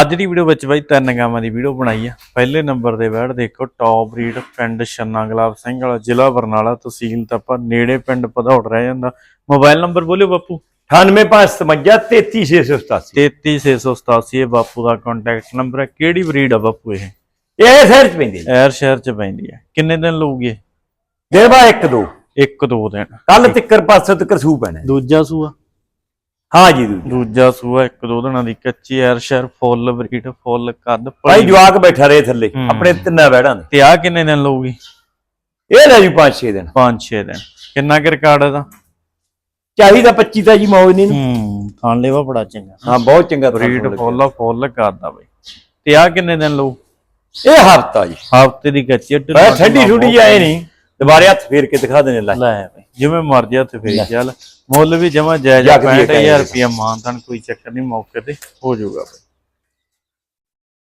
ਅੱਜ ਦੀ ਵੀਡੀਓ ਵਿੱਚ ਬਾਈ ਤਿੰਨ ਗਾਵਾਂ ਦੀ ਵੀਡੀਓ ਬਣਾਈ ਆ। ਪਹਿਲੇ ਨੰਬਰ ਦੇ ਬੈੜ ਦੇਖੋ ਟੌਪ ਬਰੀਡ ਪਿੰਡ ਛੰਨਾ ਗੁਲਾਬ ਸਿੰਘ ਵਾਲਾ ਜ਼ਿਲ੍ਹਾ ਬਰਨਾਲਾ ਤਹਿਸੀਲ ਤਪਾ ਨੇੜੇ ਪਿੰਡ ਪਧੌੜ ਰਹਿ ਜਾਂਦਾ। ਮੋਬਾਈਲ ਨੰਬਰ ਬੋਲਿਓ ਬਾਪੂ। 98557 33687 33687 ਇਹ ਬਾਪੂ ਦਾ ਕੰਟੈਕਟ ਨੰਬਰ ਹੈ ਕਿਹੜੀ ਬਰੀਡ ਆ ਬਾਪੂ ਇਹ? ਇਹ ਸ਼ਹਿਰ ਚ ਪੈਂਦੀ ਐਰ ਸ਼ਹਿਰ ਚ ਪੈਂਦੀ ਹੈ। ਕਿੰਨੇ ਦਿਨ ਲਊਗੀ ਇਹ? ਦੇਵਾ 1 2 ਇੱਕ ਦੋ ਦਿਨ। ਕੱਲ ਤਿੱਕਰ ਪਾਸੋਂ ਤੱਕ ਸੂ ਪੈਣਾ। ਦੂਜਾ ਸੂਆ ਹਾਂ ਜੀ ਦੂਜੀ। ਦੂਜਾ ਸੂਆ ਇੱਕ ਦੋ ਦਿਨਾਂ ਦੀ ਕੱਚੀ ਐਰ ਸ਼ਹਿਰ ਫੁੱਲ ਬਰੀਡ ਫੁੱਲ ਕੱਦ ਭਾਈ। ਜਵਾਕ ਬੈਠਾ ਰਹੇ ਥੱਲੇ ਹੂੰ। ਆਪਣੇ ਤਿੰਨਾਂ ਬੈੜਾਂ ਦੇ। ਤੇ ਆ ਕਿੰਨੇ ਦਿਨ ਲਊਗੀ? ਇਹ ਲੈ ਜੀ 5-6 ਦਿਨ। 5-6 ਦਿਨ। ਕਿੰਨਾ ਕੁ ਰਿਕਾਰਡ ਇਹਦਾ? ਚਾਹੀਦਾ 25 ਤਾਂ ਜੀ ਮੌਜ ਨਹੀਂ। ਹੂੰ ਥਾਂ ਲੈਵਾ ਬੜਾ ਚੰਗਾ। ਹਾਂ ਬਹੁਤ ਚੰਗਾ ਥਾਂ ਬਰੀਡ। ਫੁੱਲ ਫੁੱਲ ਕਰਦਾ ਬਈ। ਤੇ ਆ ਕਿੰਨੇ ਦਿਨ ਲਊ? ਇਹ ਹਫਤਾ ਜੀ। ਹਫ਼ਤੇ ਦੀ ਕੱਚੀ ਮੈਂ ਠੰਡੀ ਠੁੰਡੀ ਜਾਏ ਨਹੀਂ। ਦੁਬਾਰੇ ਹੱਥ ਫੇਰ ਕੇ ਦਿਖਾ ਦੇਣੇ ਲੈ। ਲੈ ਬਈ। ਜਿਵੇਂ ਮਰਜ਼ੀ ਹੱਥ ਫੇਰ ਚੱਲ। ਮੁੱਲ ਵੀ ਜਮਾ ਜਾਇਜ਼ ਜੱਗ ਦੀ 65000 ਹੈ। ਰੁਪਇਆ ਮਾਨਤਨ ਕੋਈ ਚੱਕਰ ਨਹੀਂ ਮੌਕੇ ਤੇ ਹੋ ਜਾਊਗਾ ਬਈ।